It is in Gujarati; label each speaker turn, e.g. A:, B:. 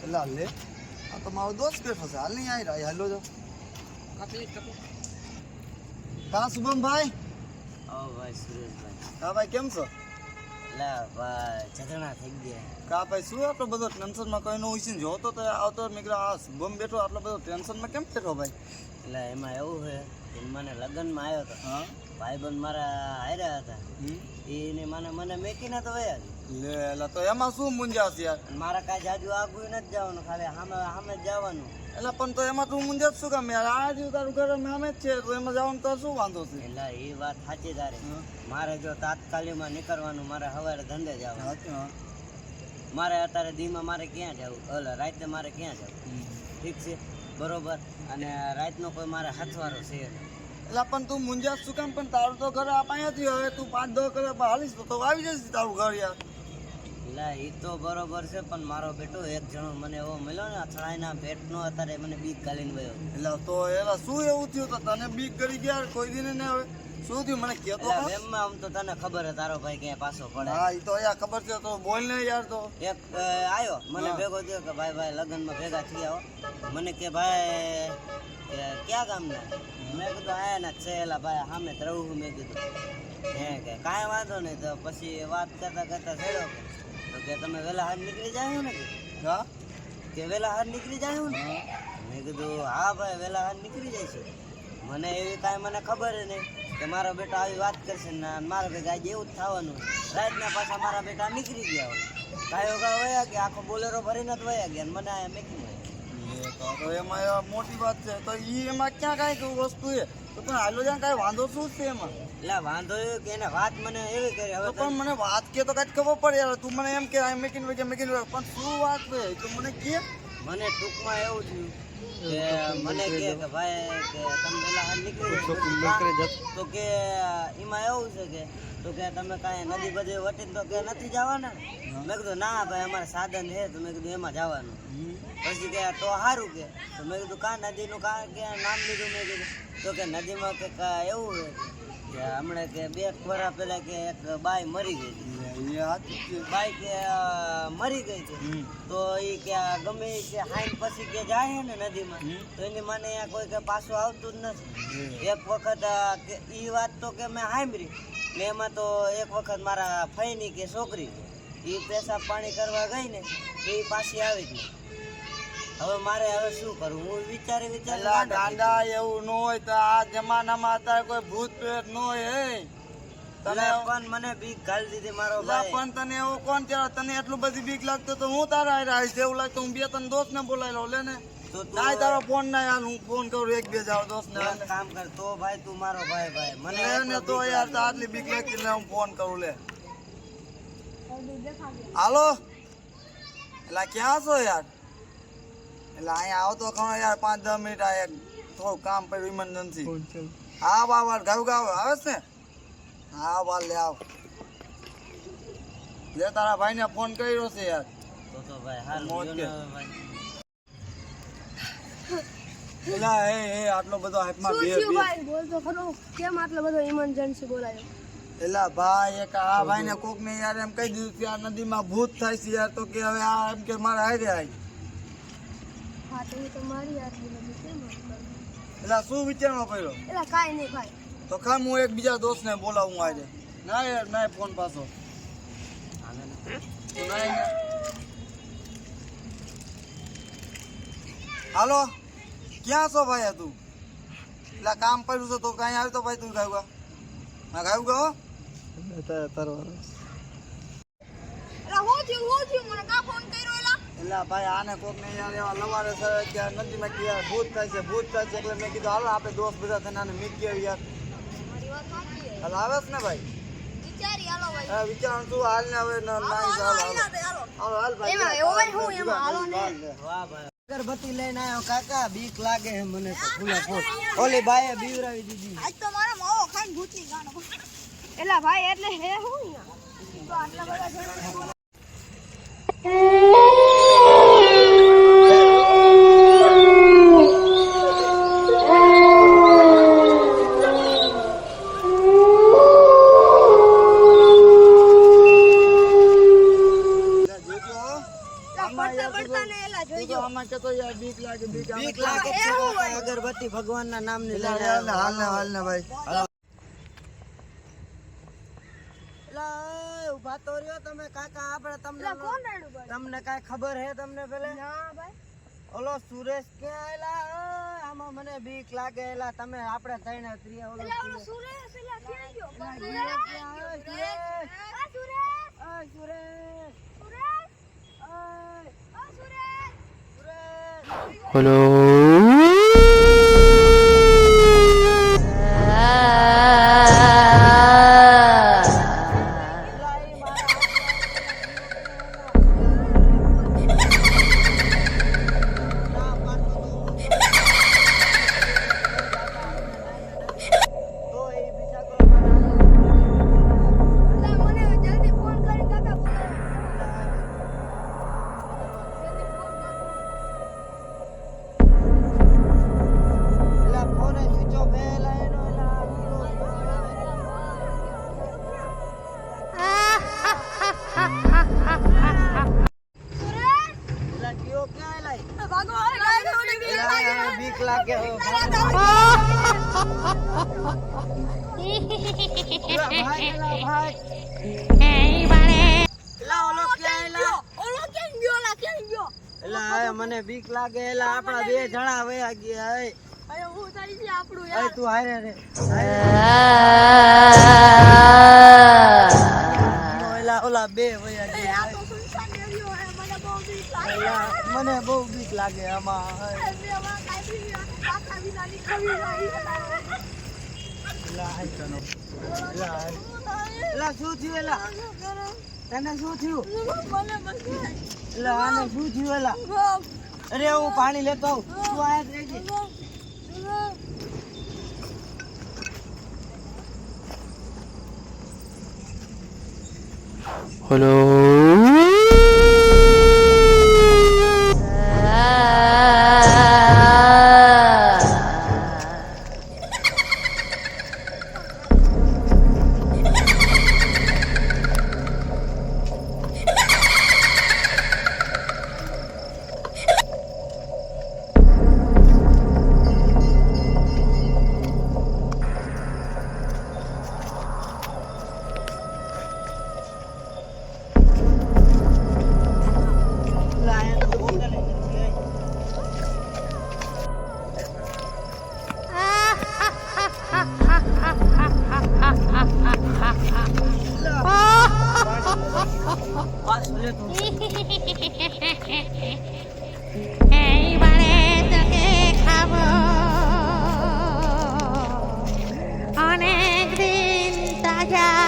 A: પેલા લે આ તો મારો દોસ્ત હાલ નહીં આવી રહ્યા હાલો જો કા શુભમભાઈ
B: ઓ ભાઈ સુરેશભાઈ
A: કા ભાઈ કેમ છો
B: ભાઈ ચતણા થઈ ગયા
A: કા ભાઈ શું આટલો બધો ટેન્શનમાં કોઈ નો જોતો તો આવતો મેં કીધું આ શુભમ બેઠો આટલો બધો ટેન્શનમાં કેમ બેઠો ભાઈ
B: એટલે એમાં એવું છે કે મને લગ્નમાં આવ્યો હતો.
A: ભાઈ
B: ભાઈબંધ મારા હાર્યા હતા એને મને મને મેકીને તો વયા.
A: લે એલા તો એમાં શું મુંજાશ યાર?
B: મારા કાંઈ જાજુ આગું નથી જવાનું ખાલી સામે સામે જવાનું.
A: એલા પણ તો એમાં તું મુંજાશ શું કામ? યાર આ જીવ તારું ઘર અમે જ છે તો એમાં જવાનું તો શું વાંધો છે?
B: એટલે એ વાત સાચી તારી. મારે જો તાત્કાલિકમાં નીકળવાનું મારે સવારે ધંધે જવાનું. મારે અત્યારે દીમાં મારે ક્યાં જવું? ઓલે રાતે મારે ક્યાં જવું? ઠીક છે બરોબર. અને રાતનો કોઈ મારે હાથવારો છે
A: એટલે પણ તું મુંજાસ શું કામ? પણ તારું તો ઘર આ પાયાથી હવે તું પાંચ દસ કરે હાલીશ તો તો આવી જશે તારું ઘર યાર.
B: એટલે એ તો બરોબર છે પણ મારો બેટો એક જણો મને એવો મળ્યો ને અથડાઈના પેટનો અત્યારે મને બીક ગાલીને ગયો.
A: એટલે તો એલા શું એવું થયું? તો તને બીક કરી ગયા કોઈ દિને ને હવે? શું થયું? મને કહેતો?
B: એમમાં આમ તો તને ખબર હે તારો ભાઈ ક્યાંય પાછો પડે.
A: હા એ તો યાર ખબર છે તો બોલ ને યાર તો.
B: એક આવ્યો મને ભેગો થયો કે ભાઈ ભાઈ લગ્નમાં ભેગા થઈ આવો મને કે ભાઈ ક્યાં ગામના? મેં કીધું આયા ના છે એલા ભાઈ સામે ત્રવું મેં કીધું હે કે કાંઈ વાંધો નહીં. તો પછી વાત કરતા કરતા થયો તો કે તમે વહેલા હાથ નીકળી જાય ને કે?
A: હા
B: કે વહેલા હાથ નીકળી જાય ને? મેં કીધું હા ભાઈ વહેલા હાથ નીકળી જાય છે. મને એવી કાંઈ મને ખબર નહીં કે મારો બેટા આવી વાત કરશે ને મારા ભેગા આજે એવું જ થવાનું. રાતના પાછા મારા બેટા નીકળી ગયા હોય. કાંઈ વગા વયા ગયા આખો બોલેરો ભરીને જ વયા ગયા મને આ મેકી ગયા.
A: તો એમાં મોટી વાત છે. તો એ એમાં ક્યાં કાંઈક કોઈ વસ્તુ છે? તો પણ હાલો જ્યાં કાંઈ વાંધો શું છે એમાં?
B: એટલે વાંધો એ કે એને વાત મને એવી કરી હવે
A: પણ મને વાત કે તો કાંઈ ખબર પડે યાર. તું મને એમ કે આઈ મેકિન વેકે મેકિન વેકે પણ શું વાત છે? તું તો મને કે.
B: મને ટૂંકમાં એવું થયું કે મને કે કે ભાઈ કે તમે પેલા નીકળી તો કે એમાં એવું છે કે તો કે તમે કાંઈ નદી બધી વટીને તો કે નથી જવાના? મેં કીધું ના ભાઈ અમારે સાધન છે. તો મેં કીધું એમાં જવાનું. પછી કે તો સારું કે. તો મેં કીધું કા નદીનું કા કે નામ લીધું? મેં કીધું તો કે નદીમાં કે એવું છે. કે હમણાં કે બે વરા પહેલા કે એક બાઈ મરી ગઈ હતી.
A: એ
B: બાઈ કે મરી ગઈ છે. તો એ કે ગમે કે હાઈન પછી કે જાય ને નદીમાં. તો એની મને કોઈ કે પાછું આવતું જ નથી. એક વખત એ વાત તો કે મેં સાંભળી. ને એમાં તો એક વખત મારા ફઈની કે છોકરી એ પેશાબ પાણી કરવા ગઈ ને એ પાછી આવી ગઈ. હવે મારે હવે શું કરવું? હું વિચારી વિચારી ગાંડા
A: એવું ન હોય તો આ જમાનામાં અત્યારે કોઈ ભૂત પ્રેત ન હોય હે? તને
B: પણ મને બીક ઘાલી દીધી મારો ભાઈ.
A: પણ તને એવું કોણ છે તને એટલું બધી બીક લાગતો તો હું તારા હારે આવીશ. એવું લાગતું હું બે ત્રણ દોસ્ત ને બોલાવી લઉં. લે ને. ના તારો ફોન ના યાર હું ફોન કરું એક બે જાવ દોસ્ત ને
B: કામ કર. તો ભાઈ તું મારો ભાઈ ભાઈ. મને
A: લે ને તો યાર. આટલી બીક લાગતી ને હું ફોન કરું લે. હાલો? એટલે ક્યાં છો યાર? એટલે અહીંયા આવો તો ખરો યાર પાંચ દસ મિનિટ આ એક થોડું કામ પડ્યું ઇમરજન્સી હા બા વાર ગાવ ગાવ આવે છે? ને હા બાર લે આવ. લે તારા ભાઈને ફોન કર્યો છે યાર.
B: તો ભાઈ
A: મોજ કે. એલા હે હે આટલો બધો હાથમાં
C: શું
A: બે બે
C: ભાઈ? બોલ તો ખરો. કેમ આટલો બધો ઇમરજન્સી બોલાયો?
A: એલા ભાઈ એક આ ભાઈને કોક ને યાર એમ કહી દીધું કે આ નદીમાં ભૂત થાય છે યાર તો કે હવે આ એમ કે મારે હારે આય.
C: હા તો હું તો મારી આટલી બધી કેમ વાત
A: શું વિચારમાં પડ્યો
C: એલા કાંઈ નહીં ભાઈ.
A: તો ખામ હું એક બીજા દોસ્તને બોલાવું આજે. ના યાર ના ફોન પાછો.
B: હાલે
A: ક્યાં છો ભાઈ તું? એટલે કામ પડ્યું છે તો કાંઈ આવ્યો તો ભાઈ તું ગાયું ગા હા? ગાયું ગયો
C: એલા હું થયું થયું મને
A: એટલે ભાઈ આને કોક ને યાર એવા લવારે છે કે આ નદીમાં કે ભૂત થાય છે ભૂત થાય છે એટલે મેં કીધું હાલો આપણે દોસ્ત બધા થઈને આને મીકી આવી યાર હાલ આવે છે ને ભાઈ?
C: વિચારી ભાઈ.
A: હા તું હાલ ને હવે ન- હાલ હાલ હાલ હાલ ભાઈ
C: એમાં એવું હોય હું એમાં હાલો ને.
B: વાહ ભાઈ. અગરબત્તી લઈને આવ્યો કાકા બીક લાગે છે મને તો ફૂલા ફૂલ ઓલી ભાઈએ બીવરાવી દીધી.
C: આજ તો મારા માવો ખાઈને ભૂતની ગાનો એલા ભાઈ એટલે હે હું આટલા બધા જણા
A: તું તો આમાં કહેતો યાર બીક લાગે બીક આવે.
B: બીક લાગે છે કાકા, અગરબત્તી ભગવાનના નામની
A: એટલે
B: લઈને
A: હાલ ને,
B: આવ્યો.
A: હાલ ને, હાલ ને ભાઈ.
B: એલા, એ ઊભા તો રહ્યો તમે કાકા આપણે તમને
C: એટલે કોણ રાડું ભાઈ?
B: તમને કાંઈ ખબર હે તમને પેલે?
C: ના ભાઈ.
B: ઓલો સુરેશ ક્યાં એલા આમાં મને બીક લાગે. એલા તમે આપણે ત્રણે ત્રીએ ઓલો
C: એટલે ઓલો સુરેશ એટલે ક્યાં ગયો?
B: સુરેશ?
C: સુરેશ?
B: ક્યાં આવે?
C: સુરેશ. આ સુરેશ. হলো મને બીક લાગે
B: એલા આપણા બે જણા વયા ગયા
C: અરે
B: તું હારે ઓલા બે વયા ગયા
C: મને બહુ બીક લાગે
B: આમાં. આને શું થયું અરે હું પાણી લેતો આવું
D: এইবারে তোকে খাব অনেক দিন তাজা